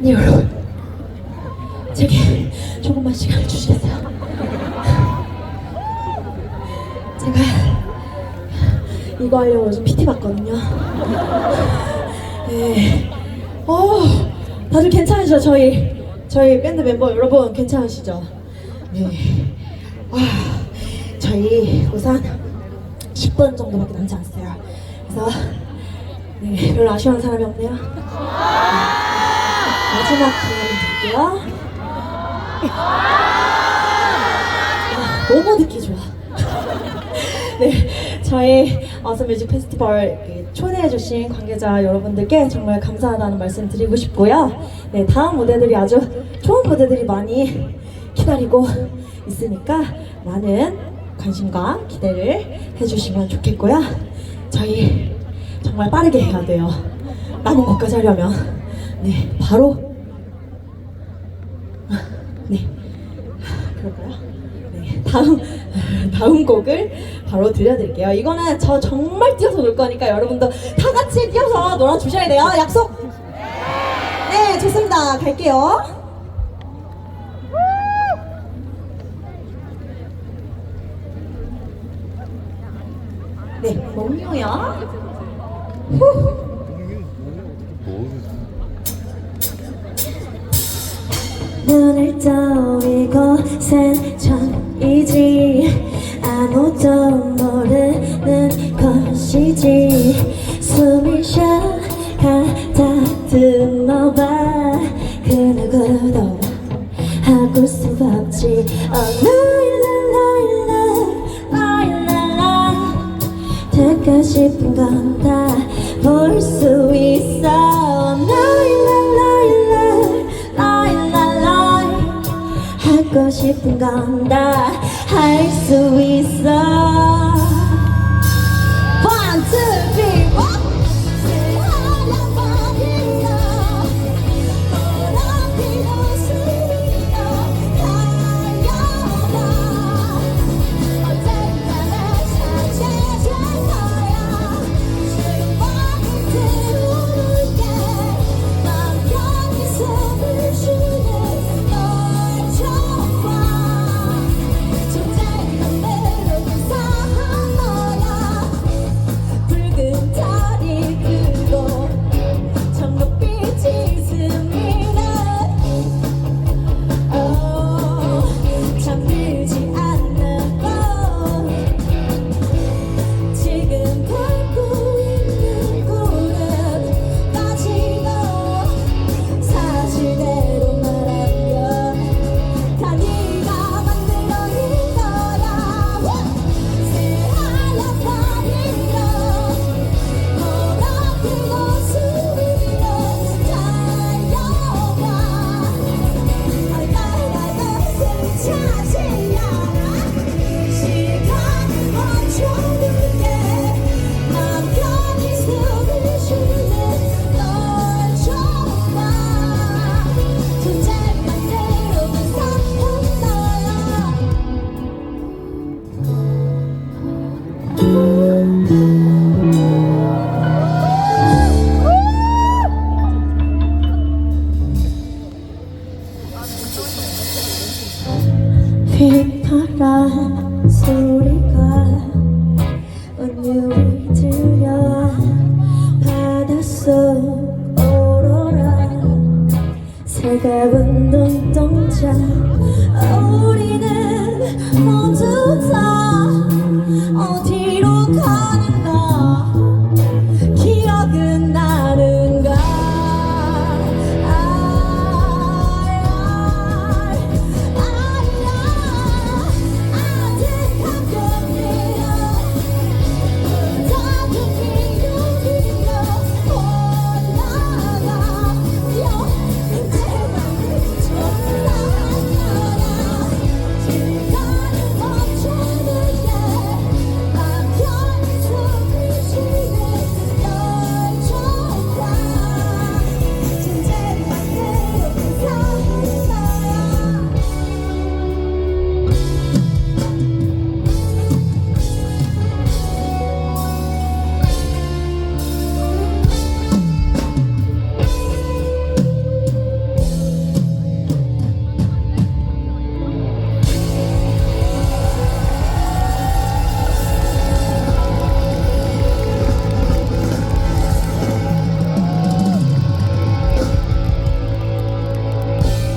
네 여러분 제게 조금만 시간을 주시겠어요? 제가 이거 하려고 요즘 PT 받거든요. 네. 어, 다들 괜찮으시죠? 저희 저희 밴드 멤버 여러분 괜찮으시죠? 네. 와, 저희 우선 10분 정도밖에 남지 않았어요. 그래서 네, 별로 아쉬운 사람이 없네요. 마지막 기회를 드릴게요. 아, 너무 듣기 좋아. 네, 저희 어서 뮤직 페스티벌 그 초대해주신 관계자 여러분들께 정말 감사하다는 말씀 드리고 싶고요. 네, 다음 무대들이 아주 좋은 무대들이 많이 기다리고 있으니까 많은 관심과 기대를 해주시면 좋겠고요. 저희 정말 빠르게 해야 돼요. 남은 것까지 하려면. 네, 바로. 아, 네. 그럴까요? 네, 다음 다음 곡을 바로 들려드릴게요. 이거는 저 정말 뛰어서 놀 거니까 여러분도 다 같이 뛰어서 놀아 주셔야 돼요. 약속. 네, 좋습니다. 갈게요. 네, 몽유야. 눈을 떠이고 센 처음이지. 아무도 모르는 것이지. 숨이 쉬어가 다듬어봐. 그 누구도 하고 수 없지. Oh 라일라라일라라일라 듣고 싶은 건 다 볼 수 있어 라 싶은 건 다 할 수 있어 One, two, three, four 휘파람 소리가 온유히 들려 바닷속 오로라 살가운 눈동자